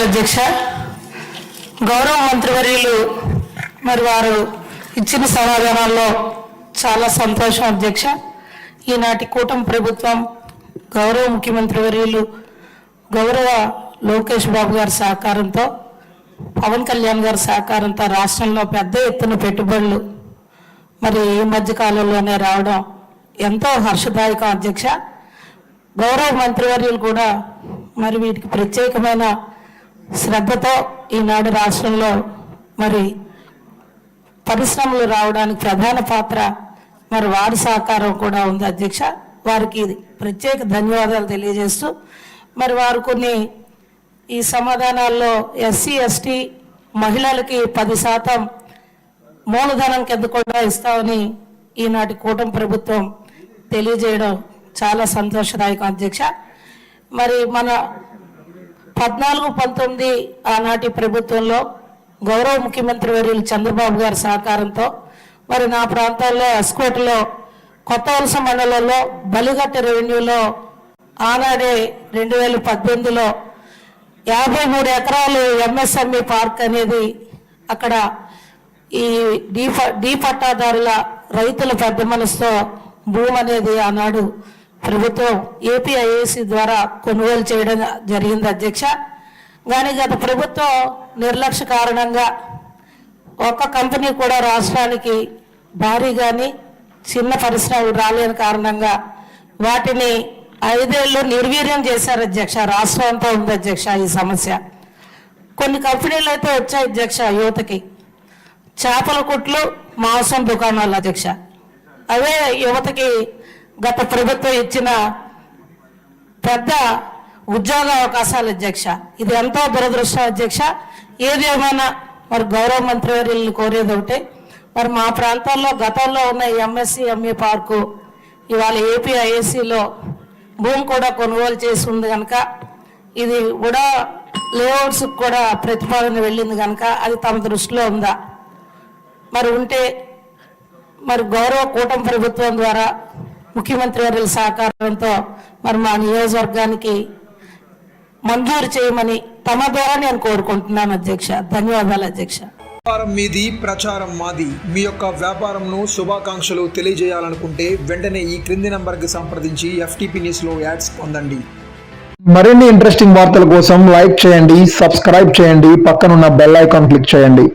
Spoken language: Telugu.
అధ్యక్ష గౌరవ మంత్రివర్యులు మరి వారు ఇచ్చిన సమాధానాల్లో చాలా సంతోషం అధ్యక్ష. ఈనాటి కూటమి ప్రభుత్వం గౌరవ ముఖ్యమంత్రి వర్యులు గౌరవ లోకేష్ బాబు గారి సహకారంతో పవన్ కళ్యాణ్ గారి సహకారంతో రాష్ట్రంలో పెద్ద ఎత్తున పెట్టుబడులు మరి ఈ మధ్య కాలంలోనే రావడం ఎంతో హర్షదాయకం అధ్యక్ష. గౌరవ మంత్రివర్యులు కూడా మరి వీటికి ప్రత్యేకమైన శ్రద్ధతో ఈనాడు రాష్ట్రంలో మరి పరిశ్రమలు రావడానికి ప్రధాన పాత్ర మరి వారి సహకారం కూడా ఉంది అధ్యక్ష. వారికి ప్రత్యేక ధన్యవాదాలు తెలియజేస్తూ మరి వారు కొన్ని ఈ సమాధానాల్లో ఎస్సీ ఎస్టీ మహిళలకి పది శాతం మూలధనం కింద కూడా ఇస్తామని ఈనాటి కూటమి ప్రభుత్వం తెలియజేయడం చాలా సంతోషదాయకం అధ్యక్ష. మరి మన పద్నాలుగు పంతొమ్మిది ఆనాటి ప్రభుత్వంలో గౌరవ ముఖ్యమంత్రి వర్యులు చంద్రబాబు గారి సహకారంతో మరి నా ప్రాంతాల్లో ఎస్కోట్లో కొత్త వలస మండలంలో బలిగట్ట రెవెన్యూలో ఆనాడే రెండు వేల పద్దెనిమిదిలో యాభై మూడు ఎకరాలు ఎంఎస్ఎంఈ పార్క్ అనేది అక్కడ ఈ డీ డీ పట్టాదారుల రైతుల పెద్ద మనసుతో భూమి అనేది ఆనాడు ప్రభుత్వం ఏపీఐఏసి ద్వారా కొనుగోలు చేయడం జరిగింది అధ్యక్ష. కానీ గత ప్రభుత్వం నిర్లక్ష్య కారణంగా ఒక్క కంపెనీ కూడా రాష్ట్రానికి భారీ కానీ చిన్న పరిశ్రమలు రాలేని కారణంగా వాటిని ఐదేళ్ళు నిర్వీర్యం చేశారు అధ్యక్ష. రాష్ట్రం అంతా ఉంది అధ్యక్ష ఈ సమస్య. కొన్ని కంపెనీలు అయితే వచ్చాయి అధ్యక్ష యువతకి. చేపల కుట్లు మాంసం దుకాణాలు అధ్యక్ష. అవే యువతకి గత ప్రభుత్వం ఇచ్చిన పెద్ద ఉద్యోగ అవకాశాలు అధ్యక్ష. ఇది ఎంతో దురదృష్టం అధ్యక్ష. ఏది ఏమైనా మరి గౌరవ మంత్రి వారిని కోరేది ఒకటి. మరి మా ప్రాంతాల్లో గతంలో ఉన్న ఎంఎస్సి ఎంఏ పార్కు ఇవాళ ఏపీ ఐఎస్సిలో భూమి కూడా కొనుగోలు చేసి ఉంది కనుక ఇది కూడా లేఅవుట్స్ కూడా ప్రతిపాదన వెళ్ళింది కనుక అది తమ దృష్టిలో ఉందా? మరి ఉంటే మరి గౌరవ కూటమి ప్రభుత్వం ద్వారా ముఖ్యమంత్రి వారి సహకారంతో మరి మా నియోజకవర్గానికి మంజూరు చేయమని తమ ద్వారా నేను కోరుకుంటున్నాను అధ్యక్ష. ధన్యవాదాలు అధ్యక్ష. వ్యాపారం మీది ప్రచారం మాది. మీ యొక్క వ్యాపారంను శుభాకాంక్షలు తెలియజేయాలనుకుంటే వెంటనే ఈ క్రింది నంబర్కి సంప్రదించి ఎఫ్టీపీ న్యూస్లో యాడ్స్ పొందండి. మరిన్ని ఇంట్రెస్టింగ్ వార్తల కోసం లైక్ చేయండి సబ్స్క్రైబ్ చేయండి పక్కనున్న బెల్ ఐకాన్ క్లిక్ చేయండి.